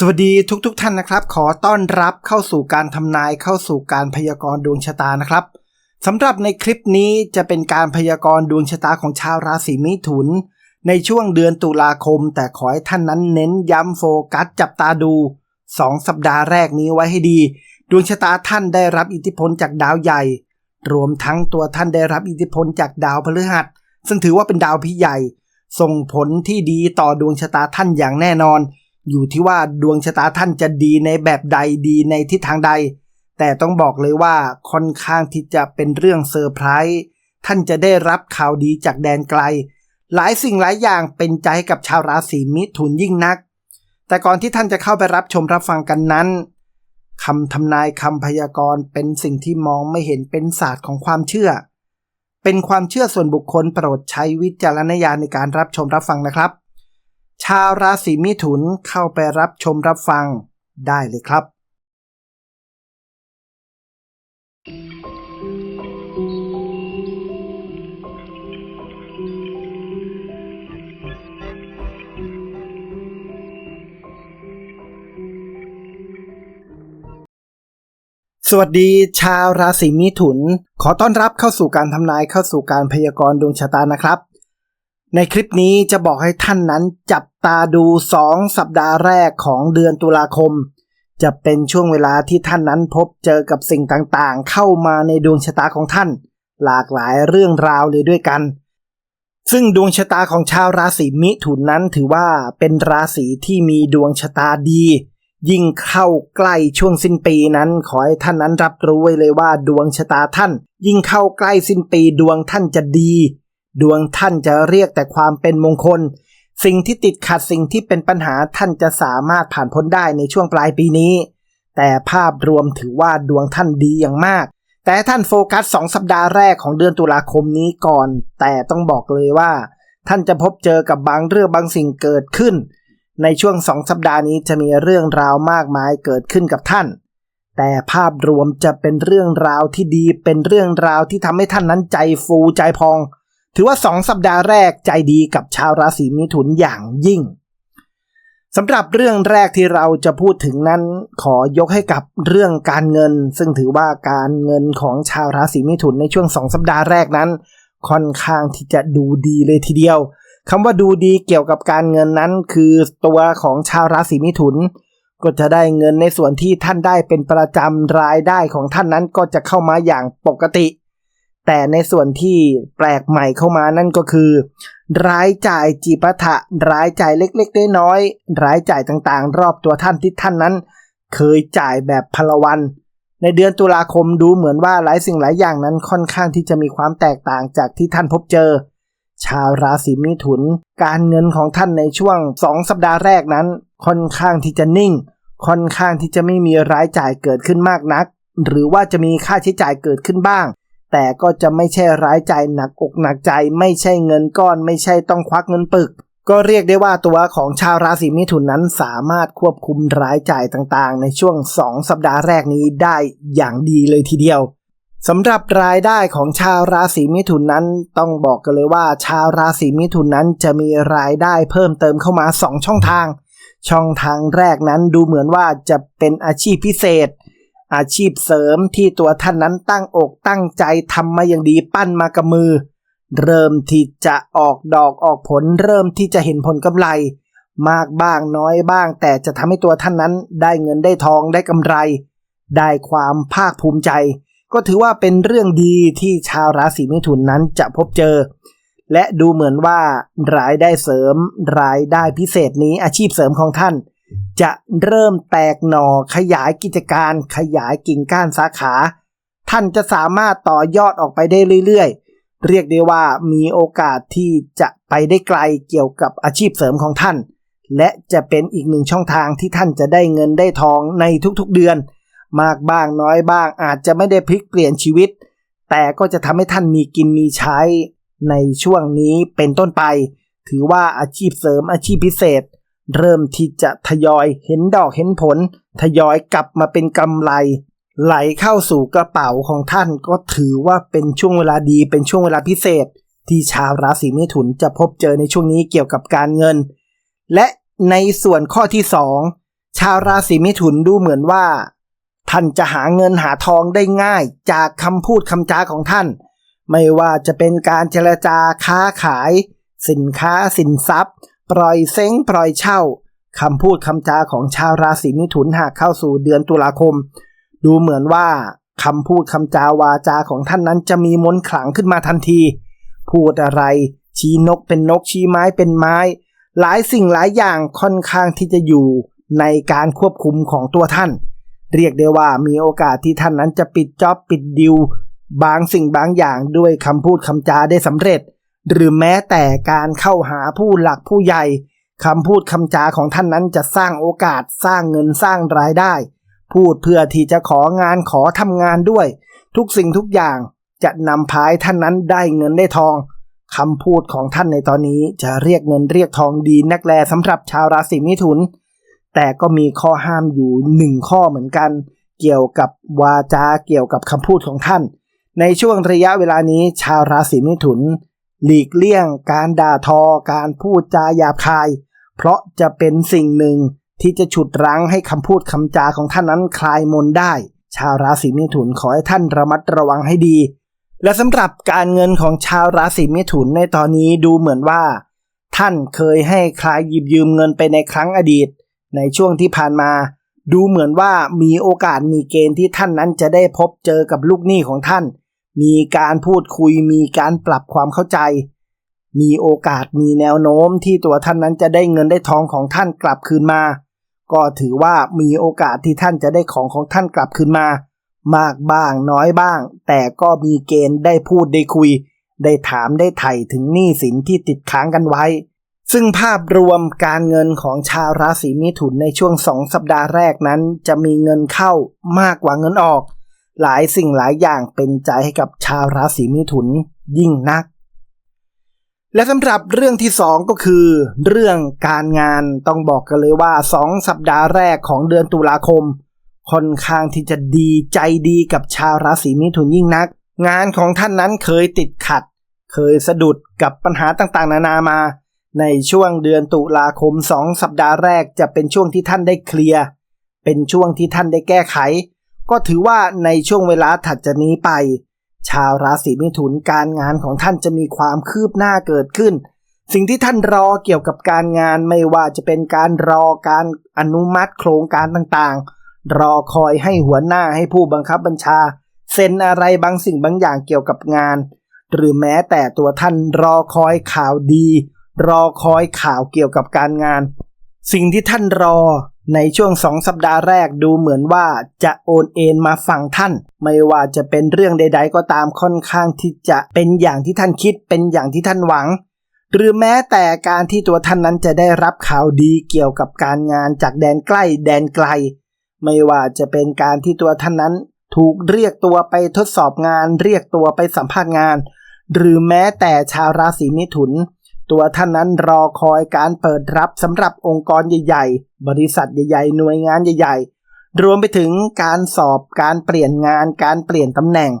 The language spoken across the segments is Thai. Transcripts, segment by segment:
สวัสดีทุกๆทท่านนะครับ ขอต้อนรับเข้าสู่การทำนายเข้าสู่การพยากรณ์ดวงชะตานะครับสำหรับในคลิปนี้จะเป็นการพยากรณ์ดวงชะตาของชาวราศีมิถุน ในช่วงเดือนตุลาคม แต่ขอให้ท่านนั้นเน้นย้ำโฟกัสจับตาดู 2 สัปดาห์แรกนี้ไว้ให้ดี ดวงชะตาท่านได้รับอิทธิพลจากดาวใหญ่ รวมทั้งตัวท่านได้รับอิทธิพลจากดาวพฤหัส ซึ่งถือว่าเป็นดาวพี่ใหญ่ ส่งผลที่ดีต่อดวงชะตาท่านอย่างแน่นอน อยู่ที่ว่าดวงชะตาท่านจะดีในแบบใดดีในทิศทางใด แต่ต้องบอกเลยว่าค่อนข้างที่จะเป็นเรื่องเซอร์ไพรส์ท่านจะได้รับข่าวดีจากแดนไกล หลายสิ่งหลายอย่างเป็นใจกับชาวราศีมิถุนยิ่งนัก แต่ก่อนที่ท่านจะเข้าไปรับชมรับฟังกันนั้นคำทำนายคำพยากรณ์เป็นสิ่งที่มองไม่เห็นเป็นศาสตร์ของความเชื่อ เป็นความเชื่อส่วนบุคคลโปรดใช้วิจารณญาณในการรับชมรับฟังนะครับ ชาวราศีมิถุนเข้าไปรับชมรับฟังได้เลยครับ สวัสดีชาวราศีมิถุน ขอต้อนรับเข้าสู่การทำนายเข้าสู่การพยากรณ์ดวงชะตานะครับ ในคลิปนี้จะบอกให้ท่านนั้นจับตาดู 2 สัปดาห์แรกของเดือนตุลาคม จะเป็นช่วงเวลาที่ท่านนั้นพบเจอกับสิ่งต่างๆ เข้ามาในดวงชะตาของท่าน หลากหลายเรื่องราวเลยด้วยกัน ซึ่งดวงชะตาของชาวราศีมิถุนนั้นถือว่าเป็นราศีที่มีดวงชะตาดี ยิ่งเข้าใกล้ช่วงสิ้นปีนั้น ขอให้ท่านนั้นรับรู้ไว้เลยว่าดวงชะตาท่าน ยิ่งเข้าใกล้สิ้นปีดวงท่านจะดี ดวงท่านจะเรียกแต่ความเป็นมงคล สิ่งที่ติดขัดสิ่งที่เป็นปัญหาท่านจะสามารถผ่านพ้นได้ในช่วงปลายปีนี้ แต่ภาพรวมถือว่าดวงท่านดีอย่างมาก แต่ท่านโฟกัสสองสัปดาห์แรกของเดือนตุลาคมนี้ก่อน แต่ต้องบอกเลยว่า ท่านจะพบเจอกับบางเรื่องบางสิ่งเกิดขึ้น ในช่วงสองสัปดาห์นี้จะมีเรื่องราวมากมายเกิดขึ้นกับท่านแต่ภาพรวมจะเป็นเรื่องราวที่ดีเป็นเรื่องราวที่ทำให้ท่านนั้นใจฟูใจพอง ถือว่าสองสัปดาห์แรกใจดีกับชาวราศีมิถุนอย่างยิ่งสำหรับเรื่องแรกที่เราจะพูดถึงนั้น ขอยกให้กับเรื่องการเงิน ซึ่งถือว่าการเงินของชาวราศีมิถุนในช่วงสองสัปดาห์แรกนั้น ค่อนข้างที่จะดูดีเลยทีเดียวคำว่าดูดีเกี่ยวกับการเงินนั้น คือตัวของชาวราศีมิถุน ก็จะได้เงินในส่วนที่ท่านได้เป็นประจำรายได้ของท่านนั้นก็จะเข้ามาอย่างปกติ แต่ในส่วนที่แปลกใหม่เข้ามานั่นก็คือรายจ่ายจีปะทะรายจ่ายเล็กๆน้อยๆรายจ่ายต่างๆ รอบตัวท่านที่ท่านนั้น เคยจ่ายแบบพลวัน ในเดือนตุลาคมดูเหมือนว่าหลายสิ่งหลายอย่างนั้นค่อนข้างที่จะมีความแตกต่างจากที่ท่านพบเจอ ชาวราศีมิถุน การเงินของท่านในช่วง 2 สัปดาห์แรกนั้น ค่อนข้างที่จะนิ่ง ค่อนข้างที่จะไม่มีรายจ่ายเกิดขึ้นมากนัก หรือว่าจะมีค่าใช้จ่ายเกิดขึ้นบ้าง แต่ก็จะไม่ใช่ร้ายใจหนักอกหนักใจ ไม่ใช่เงินก้อน ไม่ใช่ต้องควักเงินปึก ก็เรียกได้ว่าตัวของชาวราศีมิถุนนั้นสามารถควบคุมร้ายจ่ายต่างๆ ในช่วง 2 สัปดาห์แรกนี้ได้อย่างดีเลยทีเดียวสำหรับรายได้ของชาวราศีมิถุนนั้น ต้องบอกกันเลยว่า ชาวราศีมิถุนนั้นจะมีรายได้เพิ่มเติมเข้ามา 2 ช่องทาง ช่องทางแรกนั้นดูเหมือนว่าจะเป็นอาชีพพิเศษ อาชีพเสริมที่ตัวท่านนั้นตั้งอกตั้งใจทำมาอย่างดีปั้นมากับมือ เริ่มที่จะออกดอกออกผล เริ่มที่จะเห็นผลกำไร มากบ้างน้อยบ้าง แต่จะทำให้ตัวท่านนั้นได้เงินได้ทองได้กำไร ได้ความภาคภูมิใจ ก็ถือว่าเป็นเรื่องดีที่ชาวราศีมิถุนนั้นจะพบเจอ และดูเหมือนว่ารายได้เสริม รายได้พิเศษนี้อาชีพเสริมของท่าน จะเริ่มแตกหน่อขยายกิจการ ขยายกิ่งก้านสาขา ท่านจะสามารถต่อยอดออกไปได้เรื่อยๆ เรียกได้ว่ามีโอกาสที่จะไปได้ไกลเกี่ยวกับอาชีพเสริมของท่าน และจะเป็นอีกหนึ่งช่องทางที่ท่านจะได้เงินได้ทองในทุกๆเดือน มากบ้างน้อยบ้างอาจจะไม่ได้พลิกเปลี่ยนชีวิต แต่ก็จะทำให้ท่านมีกินมีใช้ในช่วงนี้เป็นต้นไป ถือว่าอาชีพเสริมอาชีพพิเศษ เริ่มที่จะทยอยเห็นดอกเห็นผล ทยอยกลับมาเป็นกำไร ไหลเข้าสู่กระเป๋าของท่านก็ถือว่าเป็นช่วงเวลาดีเป็นช่วงเวลาพิเศษ ที่ชาวราศีมิถุนจะพบเจอในช่วงนี้เกี่ยวกับการเงิน และในส่วนข้อที่2ชาวราศีมิถุนดูเหมือนว่า ท่านจะหาเงินหาทองได้ง่ายจากคำพูดคำจาของท่าน ไม่ว่าจะเป็นการเจรจาค้าขาย สินค้าสินทรัพย์ ปล่อยเซ้งปล่อยเช่าคำพูดคำจาของชาวราศีมิถุนหากเข้าสู่เดือนตุลาคม ดูเหมือนว่าคำพูดคำจาวาจาของท่านนั้นจะมีมนต์ขลังขึ้นมาทันที พูดอะไร ชี้นกเป็นนกชี้ไม้เป็นไม้ หลายสิ่งหลายอย่างค่อนข้างที่จะอยู่ในการควบคุมของตัวท่าน เรียกได้ว่ามีโอกาสที่ท่านนั้นจะปิดจ็อบปิดดิว บางสิ่งบางอย่างด้วยคำพูดคำจาได้สำเร็จ หรือแม้แต่การเข้าหาผู้หลักผู้ใหญ่คำพูดคำจาของท่านนั้นจะสร้างโอกาสสร้างเงินสร้างรายได้ พูดเพื่อที่จะของานขอทำงานด้วย ทุกสิ่งทุกอย่างจะนำพายท่านนั้นได้เงินได้ทองคำพูดของท่านในตอนนี้จะเรียกเงินเรียกทองดีนักแลสำหรับชาวราศีมิถุน แต่ก็มีข้อห้ามอยู่หนึ่งข้อเหมือนกัน เกี่ยวกับวาจาเกี่ยวกับคำพูดของท่าน ในช่วงระยะเวลานี้ชาวราศีมิถุน หลีกเลี่ยงการด่าทอการพูดจาหยาบคาย เพราะจะเป็นสิ่งหนึ่งที่จะฉุดรั้งให้คำพูดคำจาของท่านนั้นคลายมนได้ ชาวราศีเมถุนขอให้ท่านระมัดระวังให้ดี และสำหรับการเงินของชาวราศีเมถุนในตอนนี้ดูเหมือนว่า ท่านเคยให้ใครหยิบยืมเงินไปในครั้งอดีต ในช่วงที่ผ่านมา ดูเหมือนว่ามีโอกาสมีเกณฑ์ที่ท่านนั้นจะได้พบเจอกับลูกหนี้ของท่าน มีการพูดคุย มีการปรับความเข้าใจ มีโอกาสมีแนวโน้มที่ตัวท่านนั้นจะได้เงินได้ทองของท่านกลับคืนมา ก็ถือว่ามีโอกาสที่ท่านจะได้ของของท่านกลับคืนมา มากบ้างน้อยบ้าง แต่ก็มีเกณฑ์ได้พูดได้คุย ได้ถามได้ไถ่ถึงหนี้สินที่ติดค้างกันไว้ ซึ่งภาพรวมการเงินของชาวราศีมิถุนในช่วงสองสัปดาห์แรกนั้น จะมีเงินเข้ามากกว่าเงินออก หลายสิ่งหลายอย่างเป็นใจให้กับชาวราศีมิถุนยิ่งนัก และสำหรับเรื่องที่สองก็คือ เรื่องการงานต้องบอกกันเลยว่าสองสัปดาห์แรกของเดือนตุลาคม ค่อนข้างที่จะดีใจดีกับชาวราศีมิถุนยิ่งนัก งานของท่านนั้นเคยติดขัด เคยสะดุดกับปัญหาต่างๆ นานามา ในช่วงเดือนตุลาคมสองสัปดาห์แรกจะเป็นช่วงที่ท่านได้เคลียร์เป็นช่วงที่ท่านได้แก้ไข ก็ถือว่าในช่วงเวลาถัดจากนี้ไป ชาวราศีมิถุนการงานของท่านจะมีความคืบหน้าเกิดขึ้น สิ่งที่ท่านรอเกี่ยวกับการงานไม่ว่าจะเป็นการรอการอนุมัติโครงการต่างๆ รอคอยให้หัวหน้าให้ผู้บังคับบัญชาเซ็นอะไรบางสิ่งบางอย่างเกี่ยวกับงาน หรือแม้แต่ตัวท่านรอคอยข่าวดี รอคอยข่าวเกี่ยวกับการงาน สิ่งที่ท่านรอ ในช่วงสองสัปดาห์แรกดูเหมือนว่าจะโอนเอ็นมาฝั่งท่าน ไม่ว่าจะเป็นเรื่องใด ๆ ก็ตามค่อนข้างที่จะเป็นอย่างที่ท่านคิดเป็นอย่างที่ท่านหวัง หรือแม้แต่การที่ตัวท่านนั้นจะได้รับข่าวดีเกี่ยวกับการงานจากแดนใกล้แดนไกล ไม่ว่าจะเป็นการที่ตัวท่านนั้น ถูกเรียกตัวไปทดสอบงาน เรียกตัวไปสัมภาษณ์งาน หรือแม้แต่ชาวราศีมิถุน ตัวท่านนั้นรอคอยการเปิดรับสำหรับองค์กรใหญ่ ๆ บริษัทใหญ่ ๆ หน่วยงานใหญ่ ๆ รวมไปถึงการสอบการเปลี่ยนงานการเปลี่ยนตำแหน่ง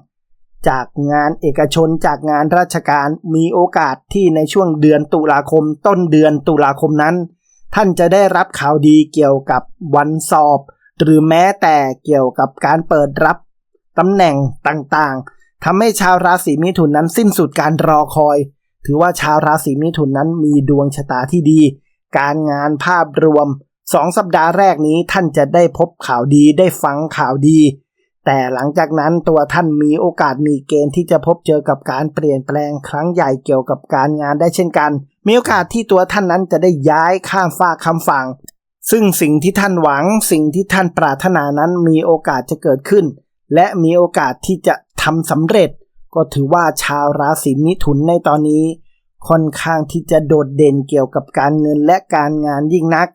จากงานเอกชนจากงานราชการมีโอกาสที่ในช่วงเดือนตุลาคม ต้นเดือนตุลาคมนั้น ท่านจะได้รับข่าวดีเกี่ยวกับวันสอบ หรือแม้แต่เกี่ยวกับการเปิดรับตำแหน่งต่างๆทำให้ชาวราศีมิถุนนั้นสิ้นสุดการรอคอย ถือว่าชาวราศีมิถุนนั้นมีดวงชะตาที่ดี การงานภาพรวมสองสัปดาห์แรกนี้ท่านจะได้พบข่าวดีได้ฟังข่าวดี แต่หลังจากนั้นตัวท่านมีโอกาสมีเกณฑ์ที่จะพบเจอกับการเปลี่ยนแปลงครั้งใหญ่เกี่ยวกับการงานได้เช่นกัน มีโอกาสที่ตัวท่านนั้นจะได้ย้ายข้ามฟ้าคำฝั่ง ซึ่งสิ่งที่ท่านหวังสิ่งที่ท่านปรารถนานั้นมีโอกาสจะเกิดขึ้น และมีโอกาสที่จะทำสำเร็จ ก็ถือว่าชาวราศีมิถุนในตอนนี้ ค่อนข้างที่จะโดดเด่นเกี่ยวกับการเงินและการงานยิ่งนัก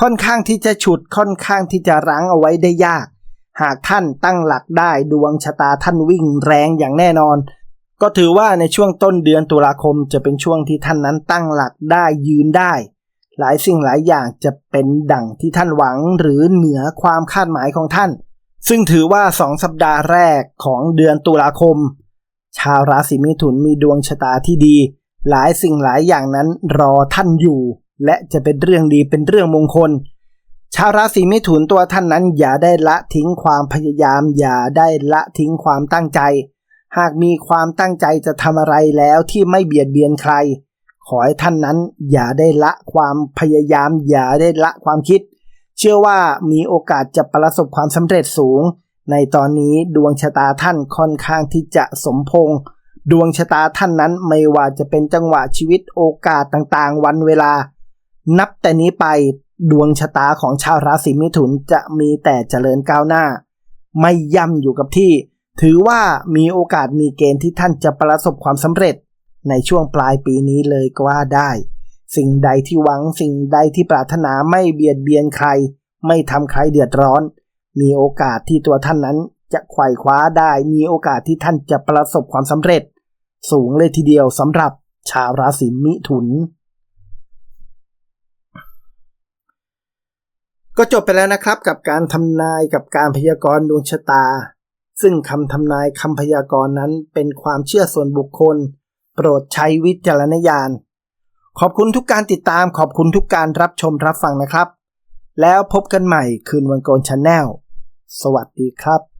ค่อนข้างที่จะฉุดค่อนข้างที่จะรั้งเอาไว้ได้ยาก หากท่านตั้งหลักได้ดวงชะตาท่านวิ่งแรงอย่างแน่นอน ก็ถือว่าในช่วงต้นเดือนตุลาคมจะเป็นช่วงที่ท่านนั้นตั้งหลักได้ยืนได้ หลายสิ่งหลายอย่างจะเป็นดั่งที่ท่านหวังหรือเหนือความคาดหมายของท่าน ซึ่งถือว่าสองสัปดาห์แรกของเดือนตุลาคม ชาวราศีมิถุนมีดวงชะตาที่ดี หลายสิ่งหลายอย่างนั้นรอท่านอยู่ และจะเป็นเรื่องดีเป็นเรื่องมงคล ชาวราศีมิถุนตัวท่านนั้น อย่าได้ละทิ้งความพยายาม อย่าได้ละทิ้งความตั้งใจ หากมีความตั้งใจจะทำอะไรแล้วที่ไม่เบียดเบียนใคร ขอให้ท่านนั้นอย่าได้ละความพยายาม อย่าได้ละความคิด เชื่อว่ามีโอกาสจะประสบความสำเร็จสูง ในตอนนี้ดวงชะตาท่านค่อนข้างที่จะสมพงษ์ดวงชะตาท่านนั้นไม่ว่าจะเป็นจังหวะชีวิตโอกาสต่างๆ วันเวลา นับแต่นี้ไปดวงชะตาของชาวราศีมิถุนจะมีแต่เจริญก้าวหน้า ไม่ย่ำอยู่กับที่ ถือว่ามีโอกาสมีเกณฑ์ที่ท่านจะประสบความสำเร็จ ในช่วงปลายปีนี้เลยก็ว่าได้ สิ่งใดที่หวังสิ่งใดที่ปรารถนาไม่เบียดเบียนใคร ไม่ทำใครเดือดร้อน มีโอกาสที่ตัวท่านนั้นจะไขว่คว้าได้มีโอกาสที่ท่านจะประสบความสำเร็จ สูงเลยทีเดียวสำหรับชาวราศีมิถุน ก็จบไปแล้วนะครับกับการทำนายกับการพยากรณ์ดวงชะตา ซึ่งคำทำนายคำพยากรณ์นั้นเป็นความเชื่อส่วนบุคคล โปรดใช้วิจารณญาณ ขอบคุณทุกการติดตามขอบคุณทุกการรับชมรับฟังนะครับ แล้วพบกันใหม่คืนวันโกนชาแนล สวัสดีครับ